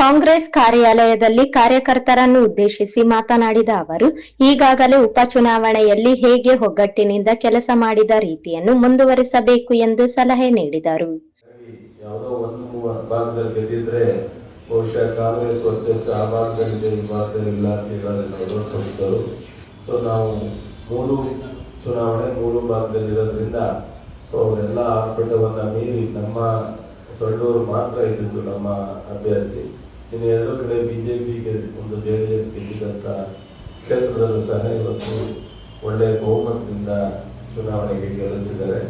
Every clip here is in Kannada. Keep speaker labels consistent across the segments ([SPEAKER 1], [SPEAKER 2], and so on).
[SPEAKER 1] ಕಾಂಗ್ರೆಸ್ ಕಾರ್ಯಾಲಯದಲ್ಲಿ ಕಾರ್ಯಕರ್ತರನ್ನು ಉದ್ದೇಶಿಸಿ ಮಾತನಾಡಿದ ಅವರು, ಈಗಾಗಲೇ ಉಪಚುನಾವಣೆಯಲ್ಲಿ ಹೇಗೆ ಒಗ್ಗಟ್ಟಿನಿಂದ ಕೆಲಸ ಮಾಡಿದ ರೀತಿಯನ್ನು ಮುಂದುವರಿಸಬೇಕು ಎಂದು ಸಲಹೆ ನೀಡಿದರು.
[SPEAKER 2] ಯಾವುದೋ ಒಂದು ಭಾಗದಲ್ಲಿ ಗೆದ್ದಿದ್ರೆ ಬಹುಶಃ ಕಾಂಗ್ರೆಸ್ ವರ್ಚಸ್ಸು ಆ ಭಾಗದಲ್ಲಿದೆ, ಈ ಭಾಗದಲ್ಲಿಲ್ಲ ಅಂತ ಹೇಳೋದನ್ನ ಸೊ ನಾವು ಮೂರು ಚುನಾವಣೆ ಮೂರು ಭಾಗದಲ್ಲಿರೋದ್ರಿಂದ ಸೊ ಅವರೆಲ್ಲ ಆರ್ಭಟವನ್ನ ಮೀರಿ ನಮ್ಮ ಸೊಳ್ಳೂರು ಮಾತ್ರ ಇದ್ದಿದ್ದು ನಮ್ಮ ಅಭ್ಯರ್ಥಿ. ಇನ್ನು ಎರಡು ಕಡೆ ಬಿಜೆಪಿಗೆ ಒಂದು ಜೆ ಡಿ ಎಸ್ ಗೆದ್ದಿದ್ದಂಥ ಕ್ಷೇತ್ರದಲ್ಲೂ ಸಹ ಇವತ್ತು ಒಳ್ಳೆಯ ಬಹುಮತದಿಂದ ಚುನಾವಣೆಗೆ ಗೆಲ್ಲಿಸಿದ್ದಾರೆ.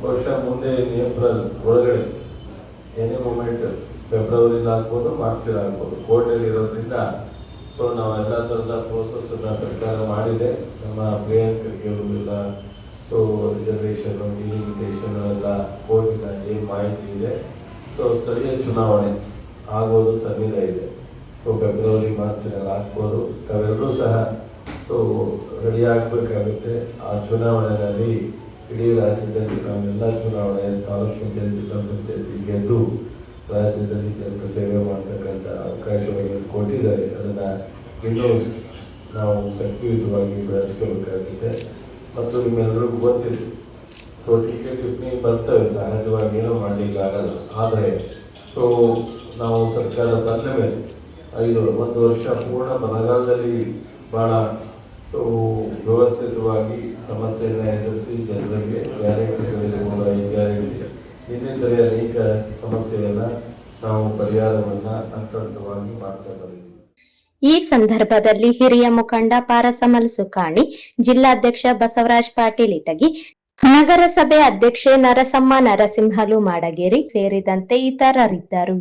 [SPEAKER 2] ಬಹುಶಃ ಮುಂದೆ ಏಪ್ರಿಲ್ ಒಳಗಡೆ ಏನೇ ಮೂಮೆಂಟ್ ಫೆಬ್ರವರಿಲಿ ಆಗ್ಬೋದು ಮಾರ್ಚಲ್ಲಿ ಆಗ್ಬೋದು. ಕೋರ್ಟಲ್ಲಿ ಇರೋದ್ರಿಂದ ಸೊ ಎಲ್ಲ ಥರದ ಪ್ರೋಸೆಸ್ ಅನ್ನ ಸರ್ಕಾರ ಮಾಡಿದೆ. ನಮ್ಮ ಪ್ರಿಯಾಂಕರಿಗೆ ಎಲ್ಲ ಸೊ ರಿಸರ್ವೇಷನ್ ಇಲಿಮಿಟೇಷನ್ ಎಲ್ಲ ಕೋರ್ಟಿನ ಏನು ಮಾಹಿತಿ ಇದೆ. ಸೊ ಸ್ಥಳೀಯ ಚುನಾವಣೆ. ಆಗೋದು ಸಮೀರ ಇದೆ. ಸೊ ಫೆಬ್ರವರಿ ಮಾರ್ಚ್ನಲ್ಲಿ ಆಗ್ಬೋದು. ತಾವೆಲ್ಲರೂ ಸಹ ಸೊ ರೆಡಿ ಆಗಬೇಕಾಗುತ್ತೆ. ಆ ಚುನಾವಣೆಯಲ್ಲಿ ಇಡೀ ರಾಜ್ಯದಲ್ಲಿ ನಾವೆಲ್ಲ ಚುನಾವಣೆ ತಾಲೂಕು ಪಂಚಾಯತ್ ಜಿಲ್ಲಾ ಪಂಚಾಯತಿ ಗೆದ್ದು, ರಾಜ್ಯದಲ್ಲಿ ಜನಕ ಸೇವೆ ಮಾಡ್ತಕ್ಕಂಥ ಅವಕಾಶವನ್ನು ಕೊಟ್ಟಿದ್ದಾರೆ. ಅದನ್ನ ಇನ್ನೂ ನಾವು ಶಕ್ತಿಯುತವಾಗಿ ಬೆಳೆಸ್ಕೋಬೇಕಾಗುತ್ತೆ ಮತ್ತು ನಿಮ್ಮೆಲ್ಲರಿಗೂ ಗೊತ್ತಿದೆ. ಸೊ ಟಿಕೆಟ್ ಟಿಪ್ಪಣಿ ಬರ್ತವೆ. ಸಹಜವಾಗಿ ಏನೂ ಮಾಡಲಿಕ್ಕೆ ಆಗಲ್ಲ ಆದರೆ ಸೊ ನಾವು ಸರ್ಕಾರ ಬಂದ ಮೇಲೆ ಐದು ಒಂದು ವರ್ಷ ಪೂರ್ಣ ಬರಗಾಲದಲ್ಲಿ ಬಹಳ ಸೊ, ವ್ಯವಸ್ಥಿತವಾಗಿ ಸಮಸ್ಯೆಯನ್ನು ಎದುರಿಸಿ ಜನರಿಗೆ ಗ್ಯಾರಂಟಿಗಳಿರ್ಬೋದು ಐದು ಗ್ಯಾರಂಟಿ ಇನ್ನಿತರೆ ಅನೇಕ ಸಮಸ್ಯೆಗಳನ್ನ ನಾವು ಪರಿಹಾರವನ್ನ ಹಂತ ಹಂತವಾಗಿ ಮಾಡ್ತಾ ಬಂದಿದ್ದೀವಿ.
[SPEAKER 1] ಈ ಸಂದರ್ಭದಲ್ಲಿ ಹಿರಿಯ ಮುಖಂಡ ಪಾರಸಮಲ್ ಸುಖಾಣಿ ಜಿಲ್ಲಾಧ್ಯಕ್ಷ ಬಸವರಾಜ್ ಪಾಟೀಲ್ ಇಟಗಿ, ನಗರಸಭೆ ಅಧ್ಯಕ್ಷೆ ನರಸಮ್ಮ ನರಸಿಂಹಲು ಮಾಡಗೇರಿ ಸೇರಿದಂತೆ ಇತರರಿದ್ದರು.